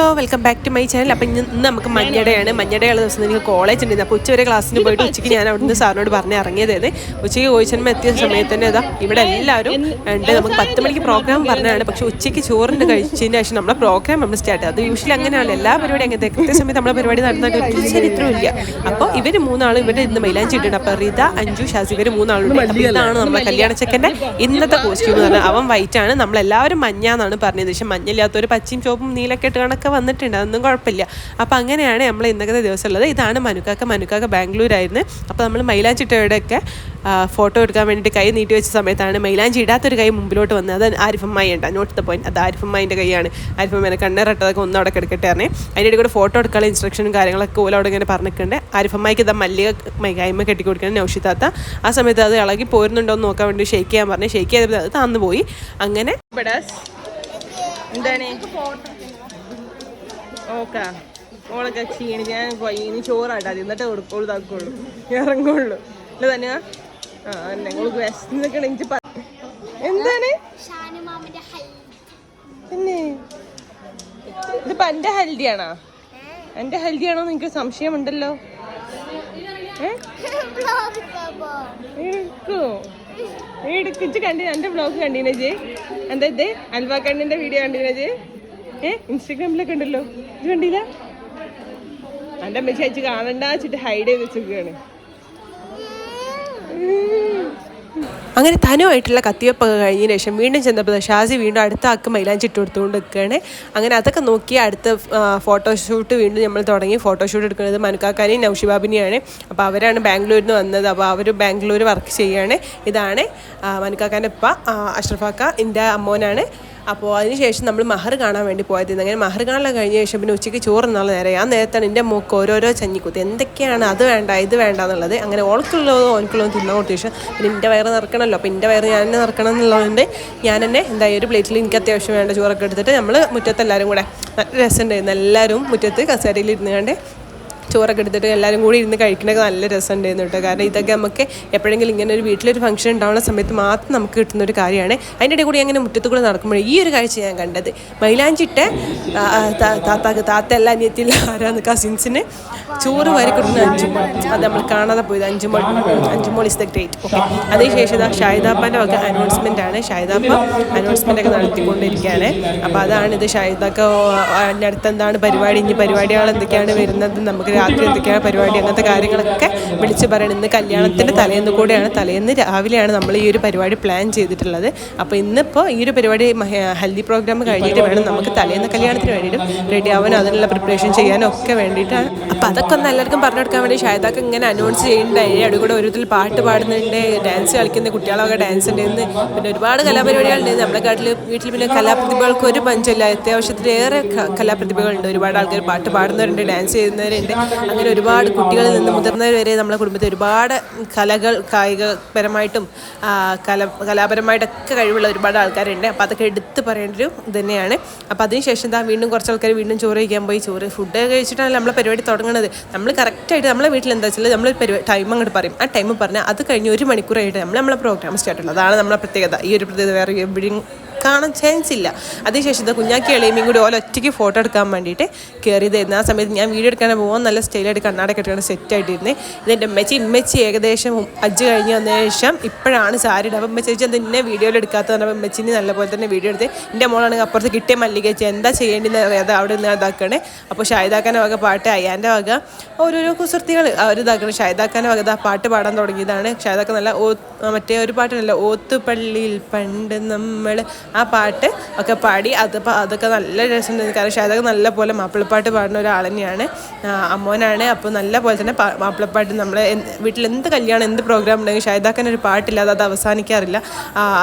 Hello welcome back to my channel. അപ്പം ഇന്ന് നമുക്ക് മഞ്ഞടയാണ്. മഞ്ഞടയുള്ള ദിവസം എനിക്ക് കോളേജ് ഉണ്ടായിരുന്നു അപ്പോൾ ഉച്ചവരെ ക്ലാസ്സിന് പോയിട്ട് ഉച്ചയ്ക്ക് ഞാൻ അവിടുന്ന് സാറിനോട് പറഞ്ഞ് ഇറങ്ങിയതായത് ഉച്ചയ്ക്ക് കോഴിച്ചന്മ എത്തിയ സമയത്ത് തന്നെ ഇതാ ഇവിടെ എല്ലാവരും ഉണ്ട്. നമുക്ക് പത്ത് മണിക്ക് പ്രോഗ്രാം പറഞ്ഞതാണ്. പക്ഷെ ഉച്ചയ്ക്ക് ചോറിന്റെ കഴിച്ചതിന് ശേഷം നമ്മളെ പ്രോഗ്രാം നമ്മൾ സ്റ്റാർട്ട് അത് യൂഷ്വലി അങ്ങനെയാണ് എല്ലാ പരിപാടി അങ്ങനത്തെ കൃത്യസമയത്ത് നമ്മളെ പരിപാടി നടന്നിട്ട് ഒരു ചരിത്രമില്ല അപ്പോൾ ഇവർ മൂന്നാളും ഇവരുടെ ഇന്ന് മൈലാഞ്ചി ഇട്ടുണ്ട് അപ്പോൾ റിത അഞ്ജു ഷാസി ഇവർ മൂന്നാളുണ്ട്. അപ്പോൾ ഇതാണ് നമ്മുടെ കല്യാണ ചെക്കന്റെ ഇന്നത്തെ കോസ്റ്റ്യൂം എന്ന് പറഞ്ഞാൽ. അവൻ വൈറ്റ് ആണ്. നമ്മളെല്ലാവരും മഞ്ഞാന്നാണ് പറഞ്ഞത്. പക്ഷെ മഞ്ഞില്ലാത്തൊരു പച്ചയും ചോപ്പും നീലൊക്കെ ഇട്ട് വന്നിട്ടുണ്ട്. അതൊന്നും കുഴപ്പമില്ല. അപ്പോൾ അങ്ങനെയാണ് നമ്മൾ ഇന്നത്തെ ദിവസം ഉള്ളത്. ഇതാണ് മനുക്കാക്ക. മനുക്കാക്ക ബാംഗ്ലൂരായിരുന്നു. അപ്പോൾ നമ്മൾ മൈലാഞ്ചിട്ടയുടെയൊക്കെ ഫോട്ടോ എടുക്കാൻ വേണ്ടിയിട്ട് കൈ നീട്ടി വെച്ച സമയത്താണ് മൈലാഞ്ചി ഇടാത്തൊരു കൈ മുമ്പിലോട്ട് വന്നത്. അത് ആരിഫമ്മായി ഉണ്ട്. നോട്ട് ദ പോയിന്റ് അത് ആരിഫമ്മായിന്റെ കൈയാണ്. ആരിഫമ്മേനെ കണ്ണേറിട്ടതൊക്കെ ഒന്നും അവിടെ കിടക്കട്ടെ പറഞ്ഞേ. അതിന്റെ ഇടയിൽ കൂടെ ഫോട്ടോ എടുക്കാനുള്ള ഇൻസ്ട്രക്ഷനും കാര്യങ്ങളൊക്കെ ഓല അവിടെ ഇങ്ങനെ പറഞ്ഞിട്ടുണ്ട്. ആരിഫമ്മായിക്ക് ഇതാ മല്ലിക മൈ കൈമ കെട്ടി കൊടുക്കണം നൗഷിത്താത്ത ആ സമയത്ത് അത് ഇളകി പോരുന്നുണ്ടോ എന്ന് നോക്കാൻ വേണ്ടി ഷെയ്ക്ക് ചെയ്യാൻ പറഞ്ഞു. ഷെയ്ക്ക് ചെയ്തപ്പോൾ അത് തന്നു പോയി. അങ്ങനെ എന്താണ്? ഓക്കാ. ഓളൊക്കെ ക്ഷീണി ഞാൻ ഇനി ചോറാട്ടാ എന്നിട്ട് കൊടുക്കുള്ളൂ ഇതാക്കുള്ളൂ. ഇറങ്ങുള്ളൂ. അല്ല തന്നെ ആ എന്നെ ഓൾക്ക് വിശന്നൊക്കെ എനിക്ക് എന്താണ്? പിന്നെ? ഇതിപ്പോ എന്റെ ഹൽദിയാണോ എന്റെ ഹൽദിയാണോ ആണോ എനിക്ക് സംശയമുണ്ടല്ലോ. എടുക്കോ. എടുക്കിച്ച് കണ്ടി എന്റെ ബ്ലോഗ് കണ്ടീനെ ജെ എന്താ ഇത്? അൽവാ കണ്ണിന്റെ വീഡിയോ കണ്ടീനെ ജെ ഏ? ഇൻസ്റ്റാഗ്രാമിലൊക്കെ ഇത് കണ്ടില്ല? എന്റെ അമ്മ ചേച്ചി കാണണ്ട വെച്ചിട്ട് ഹൈഡ് ചെയ്ത് വെച്ചിരിക്കുകയാണ് അങ്ങനെ തനുമായിട്ടുള്ള കത്തിവെപ്പൊക്കെ കഴിഞ്ഞതിന് ശേഷം വീണ്ടും ചെന്നപ്പോൾ ഷാസി വീണ്ടും അടുത്ത ആക്ക് മൈലാഞ്ചി ഇട്ട് കൊടുത്തുകൊണ്ട് നിൽക്കുകയാണ്. അങ്ങനെ അതൊക്കെ നോക്കി അടുത്ത ഫോട്ടോഷൂട്ട് വീണ്ടും നമ്മൾ തുടങ്ങി. ഫോട്ടോഷൂട്ട് എടുക്കുന്നത് മനുക്കാക്കാനെയും നൗഷിബാബിനെയാണ്. അപ്പോൾ അവരാണ് ബാംഗ്ലൂരിൽ നിന്ന് വന്നത്. അപ്പോൾ അവർ ബാംഗ്ലൂർ വർക്ക് ചെയ്യുകയാണ്. ഇതാണ് മനുക്കാക്കാന്റെ ഉപ്പ അഷ്റഫാക്ക എന്റെ അമ്മോനാണ്. അപ്പോൾ അതിനുശേഷം നമ്മൾ മഹർ കാണാൻ വേണ്ടി പോയത്. അങ്ങനെ മഹർ കാണാൻ കഴിഞ്ഞ ശേഷം പിന്നെ ഉച്ചയ്ക്ക് ചോറ് എന്നുള്ള നേരെ. ആ നേരത്താണ് എന്റെ മൂക്ക് ഓരോരോ ചഞ്ഞിക്കുത്ത്. എന്തൊക്കെയാണ് അത് വേണ്ട ഇത് വേണ്ട എന്നുള്ളത്. അങ്ങനെ ഓൾക്കുള്ളതോ ഓനക്കുള്ളതോ തിന്നാൻ കൊടുത്ത ശേഷം പിന്നെ എന്റെ വയറ് നിറക്കണമല്ലോ. അപ്പോൾ എന്റെ വയറ് ഞാൻ തന്നെ നിറക്കണം എന്നുള്ളതുകൊണ്ട് ഞാൻ തന്നെ എന്താ ഒരു പ്ലേറ്റിൽ എനിക്ക് അത്യാവശ്യം വേണ്ട ചോറൊക്കെ എടുത്തിട്ട് നമ്മൾ മുറ്റത്ത് എല്ലാവരും കൂടെ നല്ല രസമുണ്ടായിരുന്നു. എല്ലാവരും മുറ്റത്ത് കസേരയിൽ ഇരുന്ന് കണ്ട് ചോറൊക്കെ എടുത്തിട്ട് എല്ലാവരും കൂടി ഇരുന്ന് കഴിക്കണൊക്കെ നല്ല രസമുണ്ടായിരുന്നു കേട്ടോ. കാരണം ഇതൊക്കെ നമുക്ക് എപ്പോഴെങ്കിലും ഇങ്ങനെ ഒരു വീട്ടിലൊരു ഫംഗ്ഷൻ ഉണ്ടാവുന്ന സമയത്ത് മാത്രം നമുക്ക് കിട്ടുന്ന ഒരു കാര്യമാണ്. അതിന്റെ ഇടയിൽ കൂടി അങ്ങനെ മുറ്റത്ത് കൂടെ നടക്കുമ്പോൾ ഈ ഒരു കാഴ്ച ഞാൻ കണ്ടത്. മൈലാഞ്ചിട്ട് താത്താക്ക് താത്ത എല്ലാ അനിയത്തില്ല ആരാന്ന് കസിൻസിന് ചോറ് വാരി കൊടുക്കുന്ന അഞ്ചുമോൾ. അത് നമ്മൾ കാണാതെ പോയത് Anjumol. Anjumol is the great okay അതിനുശേഷം ഇതാ ഷാഹിദാപ്പാന്റെ ഒക്കെ അനൗൺസ്മെന്റ് ആണ്. ഷാഹിദാപ്പ അനൗൺസ്മെന്റ് ഒക്കെ നടത്തിക്കൊണ്ടിരിക്കുകയാണ്. അപ്പോൾ അതാണ് ഇത് ഷാഹിദാക്ക അടുത്ത് എന്താണ് പരിപാടി? ഇനി പരിപാടികൾ എന്തൊക്കെയാണ് വരുന്നത്? നമുക്ക് രാത്രി എന്തൊക്കെയാണ് പരിപാടി അങ്ങനത്തെ കാര്യങ്ങളൊക്കെ വിളിച്ച് പറയണം. ഇന്ന് കല്യാണത്തിന്റെ തലേന്ന് കൂടെയാണ്. തലേന്ന് രാവിലെയാണ് നമ്മൾ ഈ ഒരു പരിപാടി പ്ലാൻ ചെയ്തിട്ടുള്ളത്. അപ്പോൾ ഇന്നിപ്പോൾ ഈ ഒരു പരിപാടി ഹൽദി പ്രോഗ്രാം കഴിഞ്ഞിട്ട് വേണം നമുക്ക് തലേന്ന് കല്യാണത്തിന് വേണ്ടിയിട്ടും റെഡി ആവാനും അതിനുള്ള പ്രിപ്പറേഷൻ ചെയ്യാനും ഒക്കെ വേണ്ടിയിട്ടാണ് അപ്പോൾ അതൊക്കെ ഒന്ന് എല്ലാവർക്കും പറഞ്ഞു കൊടുക്കാൻ വേണ്ടി ഷായതാക്ക് ഇങ്ങനെ അനൗൺസ് ചെയ്യേണ്ടായി അവിടെ കൂടെ ഓരോരുത്തർ പാട്ട് പാടുന്നുണ്ട്. ഡാൻസ് കളിക്കുന്ന കുട്ടികളൊക്കെ ഡാൻസ് ഉണ്ടായിരുന്നു പിന്നെ ഒരുപാട് കലാപരിപാടികളുണ്ട്. നമ്മുടെ കാട്ടിൽ വീട്ടിൽ പിന്നെ കലാപ്രതിഭകൾക്ക് ഒരു പഞ്ചമില്ല അത്യാവശ്യത്തിലേറെ കലാപ്രതിഭകളുണ്ട്. ഒരുപാട് ആൾക്കാർ പാട്ട് പാടുന്നവരുണ്ട് ഡാൻസ് ചെയ്യുന്നവരുണ്ട്. അങ്ങനെ ഒരുപാട് കുട്ടികളിൽ നിന്ന് മുതിർന്നവർ വരെ നമ്മുടെ കുടുംബത്തിൽ ഒരുപാട് കലകൾ കായികപരമായിട്ടും കല കലാപരമായിട്ടൊക്കെ കഴിവുള്ള ഒരുപാട് ആൾക്കാരുണ്ട്. അപ്പോൾ അതൊക്കെ എടുത്ത് പറയേണ്ട ഒരു തന്നെയാണ്. അപ്പോൾ അതിനുശേഷം എന്താ വീണ്ടും കുറച്ച് ആൾക്കാർ വീണ്ടും ചോറ് കഴിക്കാൻ പോയി. ചോറ് ഫുഡ് കഴിച്ചിട്ടാണ് നമ്മളെ പരിപാടി തുടങ്ങുന്നത് നമ്മൾ കറക്റ്റായിട്ട് നമ്മളെ വീട്ടിൽ എന്താ വെച്ചാൽ നമ്മൾ ടൈം അങ്ങോട്ട് പറയും. ആ ടൈം പറഞ്ഞാൽ അത് കഴിഞ്ഞ് ഒരു മണിക്കൂറായിട്ട് നമ്മൾ നമ്മളെ പ്രോഗ്രാം സ്റ്റാർട്ട് ഉള്ളത് അതാണ് നമ്മളെ പ്രത്യേകത. ഈ ഒരു പ്രത്യേകത വേറെ എവിടെയും കാണാൻ ചാൻസ് ഇല്ല. അതിനുശേഷം ഇത് കുഞ്ഞാക്കി എളിയമ്മയും കൂടി ഓല ഒറ്റയ്ക്ക് ഫോട്ടോ എടുക്കാൻ വേണ്ടിയിട്ട് കയറിയതായിരുന്നു ആ സമയത്ത് ഞാൻ വീഡിയോ എടുക്കാൻ പോകാൻ നല്ല സ്റ്റൈലായിട്ട് കണ്ണാടൊക്കെ സെറ്റ് ആയിട്ടിരുന്നത് ഇതെന്റെ ഉമ്മച്ചി ഉമ്മച്ചി ഏകദേശം അജ്ജ് കഴിഞ്ഞ് വന്ന ശേഷം ഇപ്പോഴാണ് സാരി ഇടുക അപ്പം ഉമ്മച്ചി എന്നെ വീഡിയോയിൽ എടുക്കാത്തത്? അപ്പം ഉമ്മച്ചിന് നല്ലപോലെ തന്നെ വീഡിയോ എടുത്ത്. എന്റെ മോളാണെങ്കിൽ അപ്പുറത്ത് കിട്ടിയ മല്ലിക ചേച്ചി. എന്താ ചെയ്യേണ്ടതെന്ന് അറിയാതെ അവിടെ നിന്ന് ഇതാക്കണേ. അപ്പോൾ ഷാഹിദാക്കാന്റെ വക പാട്ട് അയ്യാന്റെ വക. ഓരോരോ കുസൃത്തികൾ അവർ ഇതാക്കണം. ഷാഹിദാക്കാന്റെ വക പാട്ട് പാടാൻ തുടങ്ങിയതാണ്. ഷാഹിദാക്ക നല്ല ഓ മറ്റേ ഒരു പാട്ടല്ല ഓത്തുപള്ളിയിൽ പണ്ട് നമ്മൾ ആ പാട്ട് ഒക്കെ പാടി അത് അതൊക്കെ നല്ല രസമുണ്ടായിരുന്നു കാരണം ഷാഹിദാക്ക നല്ല പോലെ മാപ്പിളപ്പാട്ട് പാടുന്ന ഒരാൾ തന്നെയാണ്. അമ്മോനാണ്. അപ്പോൾ നല്ല പോലെ തന്നെ മാപ്പിളപ്പാട്ട് നമ്മളെ വീട്ടിൽ എന്ത് കല്യാണം എന്ത് പ്രോഗ്രാം ഉണ്ടെങ്കിൽ ഷാഹിദാക്കൻ ഒരു പാട്ടില്ലാതെ അത് അവസാനിക്കാറില്ല.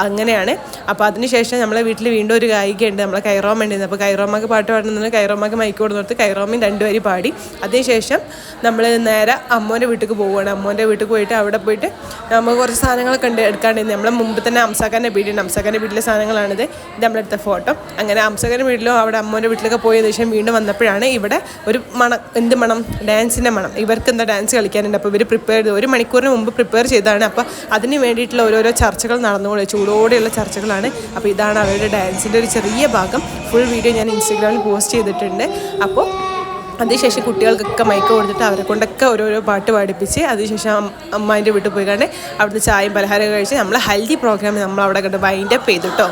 അങ്ങനെയാണ്. അപ്പോൾ അതിനുശേഷം നമ്മളെ വീട്ടിൽ വീണ്ടും ഒരു ഗായികയുണ്ട്. നമ്മളെ കൈറോമ ഉണ്ടായിരുന്നു അപ്പോൾ കൈറോമക്ക് പാട്ട് പാടുന്നതിന് കൈറോമക്ക് മൈക്ക് കൊടുത്ത് കൈറോമയും രണ്ടുപേരും പാടി. അതിനുശേഷം നമ്മൾ നേരെ അമ്മോന്റെ വീട്ടിലേക്ക് പോവുകയാണ്. അമ്മോന്റെ വീട്ടിൽ പോയിട്ട് അവിടെ പോയിട്ട് നമുക്ക് കുറച്ച് സാധനങ്ങളൊക്കെ ഉണ്ട് എടുക്കാണ്ടിരുന്നത് നമ്മളെ മുമ്പ് തന്നെ അംസാക്കാന്റെ വീടുണ്ട് അംസാക്കാന്റെ വീട്ടിലെ സാധനങ്ങളാണിത് ഇത് നമ്മളെടുത്ത ഫോട്ടോ. അങ്ങനെ അംസകരുടെ വീട്ടിലോ അവിടെ അമ്മോന്റെ വീട്ടിലൊക്കെ പോയതിനു ശേഷം വീണ്ടും വന്നപ്പോഴാണ് ഇവിടെ ഒരു മണം എന്ത് മണം? ഡാൻസിന്റെ മണം. ഇവർക്ക് എന്താ ഡാൻസ് കളിക്കാനുണ്ട്? അപ്പോൾ ഇവർ പ്രിപ്പയർ ചെയ്ത് ഒരു മണിക്കൂറിന് മുമ്പ് പ്രിപ്പയർ ചെയ്താണ് അപ്പോൾ അതിന് വേണ്ടിയിട്ടുള്ള ഓരോരോ ചർച്ചകൾ നടന്നുകൊണ്ട് ചൂടോടെയുള്ള ചർച്ചകളാണ്. അപ്പോൾ ഇതാണ് അവരുടെ ഡാൻസിന്റെ ഒരു ചെറിയ ഭാഗം. ഫുൾ വീഡിയോ ഞാൻ ഇൻസ്റ്റഗ്രാമിൽ പോസ്റ്റ് ചെയ്തിട്ടുണ്ട്. അപ്പോൾ അതിനുശേഷം കുട്ടികൾക്കൊക്കെ മയക്കം കൊടുത്തിട്ട് അവരെ കൊണ്ടൊക്കെ ഓരോരോ പാട്ട് പാടിപ്പിച്ച് അതിനുശേഷം അമ്മാന്റെ വീട്ടിൽ പോയി. കണ്ട് അവിടുത്തെ ചായയും പലഹാരം കഴിച്ച് നമ്മൾ ഹൽദി പ്രോഗ്രാം നമ്മൾ അവിടെ കണ്ട് വൈൻഡപ്പ് ചെയ്തു കേട്ടോ